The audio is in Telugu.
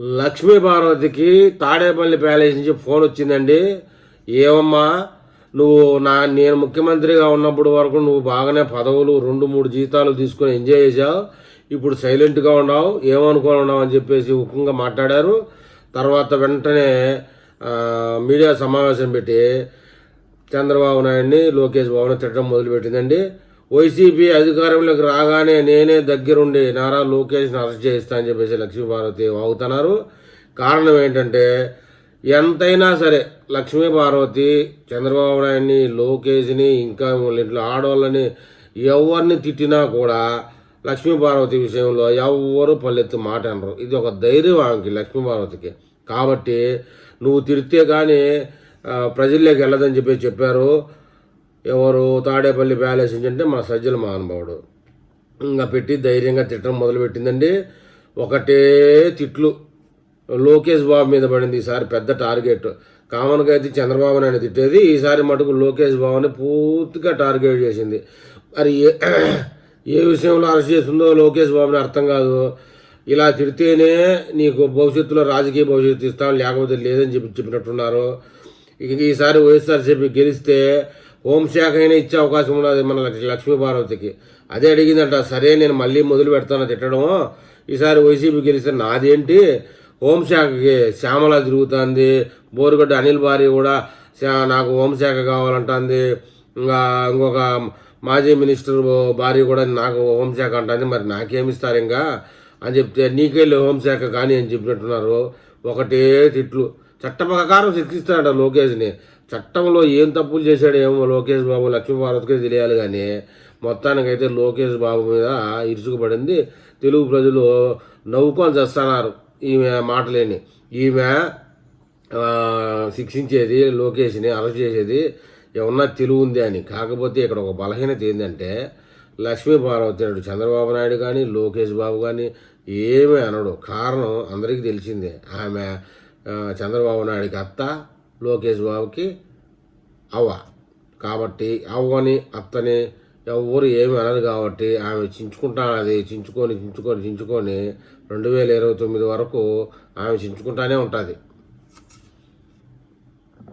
లక్ష్మీ పార్వతికి తాడేపల్లి ప్యాలెస్ నుంచి ఫోన్ వచ్చిందండి. ఏమమ్మా నువ్వు నా నేను ముఖ్యమంత్రిగా ఉన్నప్పుడు వరకు నువ్వు బాగానే పదవులు రెండు మూడు జీతాలు తీసుకొని ఎంజాయ్ చేసావు ఇప్పుడు సైలెంట్గా ఉన్నావు ఏమనుకోని ఉన్నావు అని చెప్పేసి ఉఖంగా మాట్లాడారు. తర్వాత వెంటనే మీడియా సమావేశం పెట్టి చంద్రబాబు నాయుడిని లోకేష్ బాబుని తిట్టడం మొదలుపెట్టిందండి. వైసీపీ అధికారంలోకి రాగానే నేనే దగ్గరుండి నారా లోకేష్ని అరెస్ట్ చేయిస్తా అని చెప్పేసి లక్ష్మీపార్వతి వాగుతున్నారు. కారణం ఏంటంటే ఎంతైనా సరే లక్ష్మీ పార్వతి చంద్రబాబు నాయుడిని లోకేష్ని ఇంకా వాళ్ళ ఇంట్లో ఆడవాళ్ళని ఎవరిని తిట్టినా కూడా లక్ష్మీ పార్వతి విషయంలో ఎవరు పల్లెత్తి మాట అనరు. ఇది ఒక ధైర్యం ఆమెకి లక్ష్మీ పార్వతికి కాబట్టి నువ్వు తిడితే కానీ ప్రజల్లోకి వెళ్ళదని చెప్పి చెప్పారు. ఎవరు తాడేపల్లి ప్యాలెస్ నుంచి అంటే మా సజ్జల మహానుభావుడు. ఇంకా పెట్టి ధైర్యంగా తిట్టడం మొదలుపెట్టిందండి. ఒకటే తిట్లు. లోకేష్ బాబు మీద పడింది ఈసారి పెద్ద టార్గెట్. కామన్గా అయితే చంద్రబాబు నాయుడు తిట్టేది. ఈసారి మటుకు లోకేష్ బాబుని పూర్తిగా టార్గెట్ చేసింది. మరి ఏ ఏ విషయంలో అరెస్ట్ చేస్తుందో లోకేష్ బాబుని అర్థం కాదు. ఇలా తిడితేనే నీకు భవిష్యత్తులో రాజకీయ భవిష్యత్తు ఇస్తాం లేకపోతే లేదని చెప్పి చెప్పినట్టున్నారు. ఇక ఈసారి వైఎస్ఆర్సీపీ గెలిస్తే హోంశాఖ అయినా ఇచ్చే అవకాశం ఉన్నది మన లక్ష్మీపార్వతికి అదే అడిగిందంట సరే నేను మళ్ళీ మొదలు పెడతాను తిట్టడం ఈసారి వైసీపీ గెలిస్తే నాదేంటి? హోంశాఖకి శ్యామల తిరుగుతుంది. బోరుగడ్డ అనిల్ భార్య కూడా నాకు హోంశాఖ కావాలంటుంది. ఇంకా ఇంకొక మాజీ మినిస్టర్ భార్య కూడా నాకు హోంశాఖ అంటుంది. మరి నాకేమిస్తారు ఇంకా? అని చెప్తే నీకెళ్ళి హోంశాఖ కానీ అని చెప్పినట్టున్నారు. ఒకటే తిట్లు. చట్ట ప్రకారం శిక్షిస్తాడట లోకేష్ని. చట్టంలో ఏం తప్పులు చేశాడేమో ఏమో లోకేష్ బాబు లక్ష్మీభారత్కి తెలియాలి కానీ మొత్తానికైతే లోకేష్ బాబు మీద ఇరుసుకుపడింది తెలుగు ప్రజలు నవ్వుకొని చేస్తున్నారు ఈమె మాటలేని. ఈమె శిక్షించేది లోకేష్ని అరెస్ట్ చేసేది ఏమన్నా తెలివి ఉంది అని. కాకపోతే ఇక్కడ ఒక బలహీనత ఏంటంటే లక్ష్మీ పార్వతి నాయుడు చంద్రబాబు నాయుడు కానీ లోకేష్ బాబు కానీ ఏమీ అనడు. కారణం అందరికీ తెలిసిందే. ఆమె చంద్రబాబు నాయుడికి అత్త లోకేష్ బాబుకి అవ్వ. కాబట్టి అవ్వని అత్తని ఎవరు ఏమి అనదు కాబట్టి ఆమె చించుకుంటానది చించుకొని చించుకొని చించుకొని రెండు వేల ఇరవై తొమ్మిది వరకు ఆమె చించుకుంటానే ఉంటుంది.